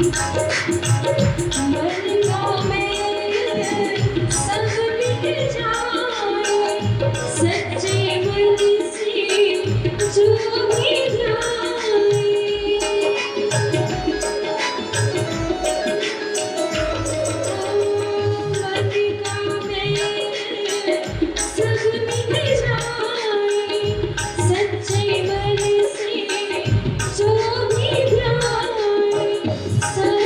Thank you. Sir.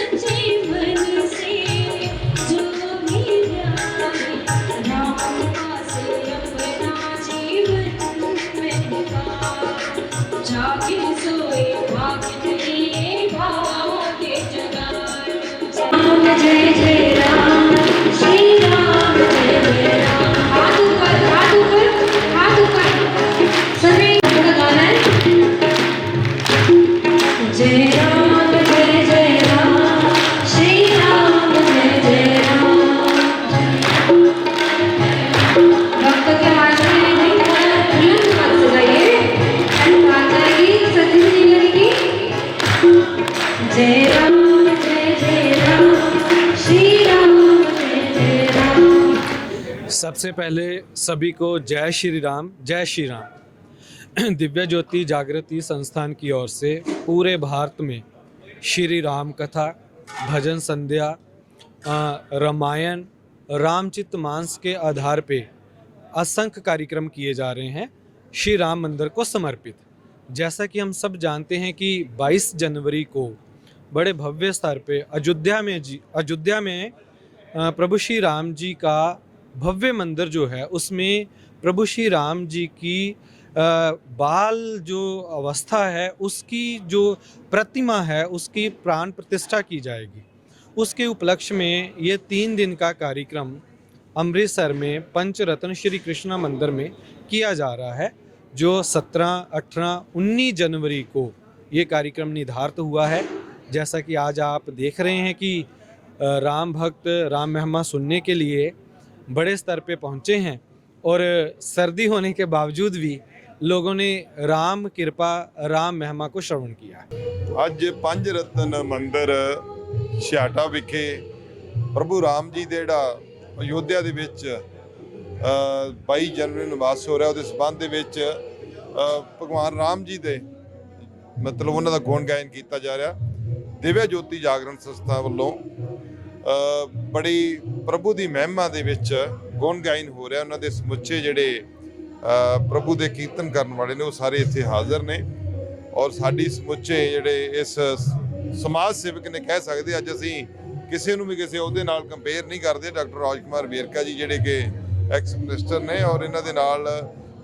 सबसे पहले सभी को जय श्री राम, जय श्री राम। दिव्य ज्योति जागृति संस्थान की ओर से पूरे भारत में श्री राम कथा, भजन संध्या रामायण, रामचित मांस के आधार पे असंख्य कार्यक्रम किए जा रहे हैं। श्री राम मंदिर को समर्पित। जैसा कि हम सब जानते हैं कि 22 जनवरी को बड़े भव्य स्तर पे अयोध्या में जी, अयोध्या में प्रभु श्री राम जी का भव्य मंदिर जो है उसमें प्रभु श्री राम जी की बाल जो अवस्था है उसकी जो प्रतिमा है उसकी प्राण प्रतिष्ठा की जाएगी। उसके उपलक्ष्य में ये तीन दिन का कार्यक्रम अमृतसर में पंचरत्न श्री कृष्णा मंदिर में किया जा रहा है जो 17, 18, 19 जनवरी को ये कार्यक्रम निर्धारित हुआ है। जैसा कि आज आप देख रहे हैं कि राम भक्त राम महिमा सुनने के लिए बड़े स्तर पे पहुंचे हैं और सर्दी होने के बावजूद भी लोगों ने राम कृपा राम महिमा को श्रवण किया ਅੱਜ ਪੰਜ ਰਤਨ ਮੰਦਿਰ ਛਿਆਟਾ ਵਿਖੇ ਪ੍ਰਭੂ ਰਾਮ ਜੀ ਦੇ ਜਿਹੜਾ ਅਯੋਧਿਆ ਦੇ ਵਿੱਚ ਅ, 22 ਜਨਵਰੀ ਨੂੰ ਵਾਸ ਹੋ ਰਿਹਾ ਉਹਦੇ ਸਬੰਧ ਦੇ ਵਿੱਚ ਅ, ਭਗਵਾਨ ਰਾਮ ਜੀ ਦੇ ਮਤਲਬ ਉਹਨਾਂ ਦਾ ਗੁਣ ਗਾਇਨ ਕੀਤਾ ਜਾ ਰਿਹਾ ਦਿਵਿਆ ਜੋਤੀ ਜਾਗਰਣ ਸੰਸਥਾ ਵੱਲੋਂ ਅ, ਬੜੀ ਪ੍ਰਭੂ ਦੀ ਮਹਿਮਾ ਦੇ ਵਿੱਚ ਗੁਣ ਗਾਇਨ ਹੋ ਰਿਹਾ। ਉਹਨਾਂ ਦੇ ਸਮੁੱਚੇ ਜਿਹੜੇ ਪ੍ਰਭੂ ਦੇ ਕੀਰਤਨ ਕਰਨ ਵਾਲੇ ਨੇ, ਉਹ ਸਾਰੇ ਇੱਥੇ ਹਾਜ਼ਰ ਨੇ। ਔਰ ਸਾਡੀ ਸਮੁੱਚੇ ਜਿਹੜੇ ਇਸ ਸਮਾਜ ਸੇਵਕ ਨੇ ਕਹਿ ਸਕਦੇ, ਅੱਜ ਅਸੀਂ ਕਿਸੇ ਨੂੰ ਵੀ ਕਿਸੇ ਉਹਦੇ ਨਾਲ ਕੰਪੇਅਰ ਨਹੀਂ ਕਰਦੇ। ਡਾਕਟਰ ਰਾਜਕੁਮਾਰ ਵੇਰਕਾ ਜੀ ਜਿਹੜੇ ਕਿ ਐਕਸ ਮਿਨਿਸਟਰ ਨੇ, ਔਰ ਇਹਨਾਂ ਦੇ ਨਾਲ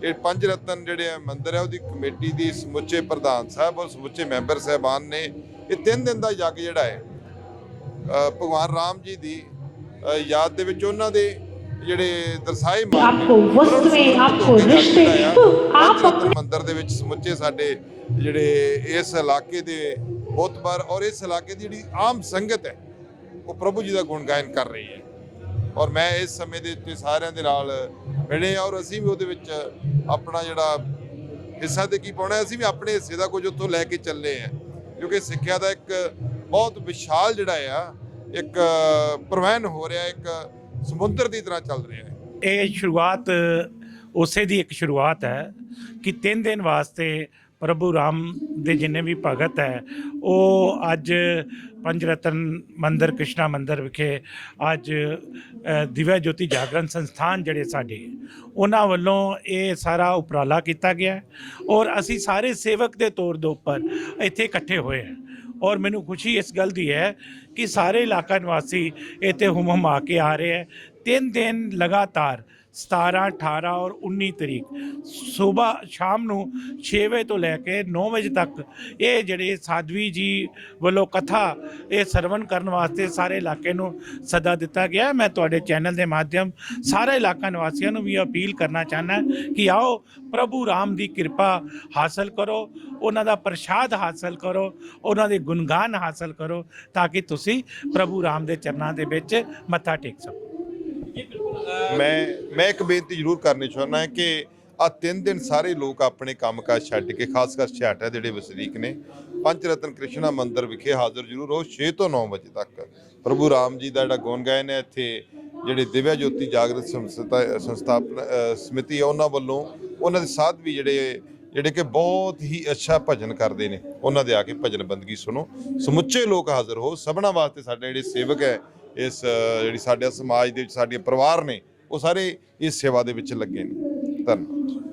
ਇਹ ਪੰਜ ਰਤਨ ਜਿਹੜੇ ਮੰਦਰ ਹੈ ਉਹਦੀ ਕਮੇਟੀ ਦੀ ਸਮੁੱਚੇ ਪ੍ਰਧਾਨ ਸਾਹਿਬ ਔਰ ਸਮੁੱਚੇ ਮੈਂਬਰ ਸਹਿਬਾਨ ਨੇ। ਇਹ ਤਿੰਨ ਦਿਨ ਦਾ ਯੱਗ ਜਿਹੜਾ ਹੈ ਭਗਵਾਨ ਰਾਮ ਜੀ ਦੀ ਯਾਦ ਦੇ ਵਿੱਚ ਉਹਨਾਂ ਦੇ ਜਿਹੜੇ ਦਰਸਾਏ ਮਾਨ ਆਪਕੋ ਵਸਤੂਆਂ ਆਪਕੋ ਰਿਸ਼ਤੇ ਆਪ ਆਪਣੇ ਮੰਦਰ ਦੇ ਵਿੱਚ ਸਮੁੱਚੇ ਸਾਡੇ ਜਿਹੜੇ ਇਸ ਇਲਾਕੇ ਦੇ ਬਹੁਤ ਵਾਰ ਔਰ ਇਸ ਇਲਾਕੇ ਦੀ ਜਿਹੜੀ ਆਮ ਸੰਗਤ ਹੈ ਉਹ ਪ੍ਰਭੂ ਜੀ ਦਾ ਗੁਣ ਗਾਇਨ ਕਰ ਰਹੀ ਹੈ। ਔਰ ਮੈਂ ਇਸ ਸਮੇਂ ਦੇ ਉੱਤੇ ਸਾਰਿਆਂ ਦੇ ਨਾਲ ਮਿਲੇ ਔਰ ਅਸੀਂ ਵੀ ਉਹਦੇ ਵਿੱਚ ਆਪਣਾ ਜਿਹੜਾ ਹਿੱਸਾ ਤੇ ਕੀ ਪਾਉਣਾ ਅਸੀਂ ਵੀ ਆਪਣੇ ਹਿੱਸੇ ਦਾ ਕੁਝ ਉੱਥੋਂ ਲੈ ਕੇ ਚੱਲੇ ਆ ਕਿਉਂਕਿ ਸਿੱਖਿਆ ਦਾ ਇੱਕ ਬਹੁਤ ਵਿਸ਼ਾਲ ਜਿਹੜਾ ਆ ਇੱਕ ਪ੍ਰਵਾਹਨ ਹੋ ਰਿਹਾ ਇੱਕ ਸਮੁੰਦਰ ਦੀ ਤਰ੍ਹਾਂ ਚੱਲ ਰਿਹਾ ਹੈ। ਇਹ ਸ਼ੁਰੂਆਤ ਉਸੇ ਦੀ ਇੱਕ ਸ਼ੁਰੂਆਤ ਹੈ ਕਿ ਤਿੰਨ ਦਿਨ ਵਾਸਤੇ ਪ੍ਰਭੂ ਰਾਮ ਦੇ ਜਿੰਨੇ ਵੀ ਭਗਤ ਹੈ ਉਹ ਅੱਜ ਪੰਜ ਰਤਨ ਮੰਦਿਰ ਕ੍ਰਿਸ਼ਨਾ ਮੰਦਿਰ ਵਿਖੇ ਅੱਜ ਅ, ਦਿਵਿਆ ਜੋਤੀ ਜਾਗਰਣ ਸੰਸਥਾਨ ਜਿਹੜੇ ਸਾਡੇ ਉਹਨਾਂ ਵੱਲੋਂ ਇਹ ਸਾਰਾ ਉਪਰਾਲਾ ਕੀਤਾ ਗਿਆ ਔਰ ਅਸੀਂ ਸਾਰੇ ਸੇਵਕ ਦੇ ਤੌਰ ਦੇ ਉੱਪਰ ਇੱਥੇ ਇਕੱਠੇ ਹੋਏ ਹਾਂ। ਔਰ ਮੈਨੂੰ ਖੁਸ਼ੀ ਇਸ ਗੱਲ ਦੀ ਹੈ ਕਿ ਸਾਰੇ ਇਲਾਕਾ ਨਿਵਾਸੀ ਇੱਥੇ ਹੁਮ ਹੁਮਾ ਕੇ ਆ ਰਹੇ ਹੈ। ਤਿੰਨ ਦਿਨ ਲਗਾਤਾਰ 17 18 ਔਰ 19 ਤਰੀਕ। ਸਵੇਰ, ਸ਼ਾਮ ਨੂੰ 6 ਵਜੇ ਤੋਂ ਲੈ ਕੇ 9 ਵਜੇ ਤੱਕ ਇਹ ਜਿਹੜੇ ਸਾਧਵੀ ਜੀ ਵੱਲੋਂ ਕਥਾ ਇਹ ਸਰਵਣ ਕਰਨ ਵਾਸਤੇ ਸਾਰੇ ਇਲਾਕੇ ਨੂੰ ਸੱਦਾ ਦਿੱਤਾ ਗਿਆ। ਮੈਂ ਤੁਹਾਡੇ ਚੈਨਲ ਦੇ ਮਾਧਿਅਮ ਸਾਰੇ ਇਲਾਕਾ ਨਿਵਾਸੀਆਂ ਨੂੰ ਵੀ ਅਪੀਲ ਕਰਨਾ ਚਾਹੁੰਦਾ ਕਿ ਆਓ ਪ੍ਰਭੂ ਰਾਮ ਦੀ ਕਿਰਪਾ ਹਾਸਲ ਕਰੋ, ਉਹਨਾਂ ਦਾ ਪ੍ਰਸ਼ਾਦ ਹਾਸਲ ਕਰੋ, ਉਹਨਾਂ ਦੇ ਗੁਣਗਾਨ ਹਾਸਲ ਕਰੋ ਤਾਂ ਕਿ ਤੁਸੀਂ ਪ੍ਰਭੂ ਰਾਮ ਦੇ ਚਰਨਾਂ ਦੇ ਵਿੱਚ ਮੱਥਾ ਟੇਕ ਸਕੋ। ਮੈਂ ਮੈਂ ਇੱਕ ਬੇਨਤੀ ਜ਼ਰੂਰ ਕਰਨੀ ਚਾਹੁੰਦਾ ਹਾਂ ਕਿ ਆ ਤਿੰਨ ਦਿਨ ਸਾਰੇ ਲੋਕ ਆਪਣੇ ਕੰਮਕਾਜ ਛੱਡ ਕੇ, ਖਾਸ ਕਰ ਛਿਆਟਾ ਜਿਹੜੇ ਵਸਨੀਕ ਨੇ ਪੰਜ ਰਤਨ ਕ੍ਰਿਸ਼ਨਾ ਮੰਦਿਰ ਵਿਖੇ ਹਾਜ਼ਰ ਜ਼ਰੂਰ ਹੋ 6 ਤੋਂ 9 ਵਜੇ ਤੱਕ। ਪ੍ਰਭੂ ਰਾਮ ਜੀ ਦਾ ਜਿਹੜਾ ਗੁਣ ਗਾਇਨ ਹੈ, ਇੱਥੇ ਜਿਹੜੇ ਦਿਵਿਆ ਜੋਤੀ ਜਾਗਰਤ ਸੰਸਥਾ, ਸੰਸਥਾਪਨਾ ਸਮਿਤੀ ਹੈ, ਉਹਨਾਂ ਵੱਲੋਂ ਉਹਨਾਂ ਦੇ ਸਾਧ ਵੀ ਜਿਹੜੇ ਜਿਹੜੇ ਕਿ ਬਹੁਤ ਹੀ ਅੱਛਾ ਭਜਨ ਕਰਦੇ ਨੇ, ਉਹਨਾਂ ਦੇ ਆ ਕੇ ਭਜਨ ਬੰਦਗੀ ਸੁਣੋ। ਸਮੁੱਚੇ ਲੋਕ ਹਾਜ਼ਰ ਹੋ, ਸਭਨਾ ਵਾਸਤੇ ਸਾਡੇ ਜਿਹੜੇ ਸੇਵਕ ਹੈ ਇਸ ਜਿਹੜੀ ਸਾਡੇ ਸਮਾਜ ਦੇ ਵਿੱਚ ਸਾਡੇ ਪਰਿਵਾਰ ਨੇ, ਉਹ ਸਾਰੇ ਇਸ ਸੇਵਾ ਦੇ ਵਿੱਚ ਲੱਗੇ ਨੇ। ਧੰਨਵਾਦ।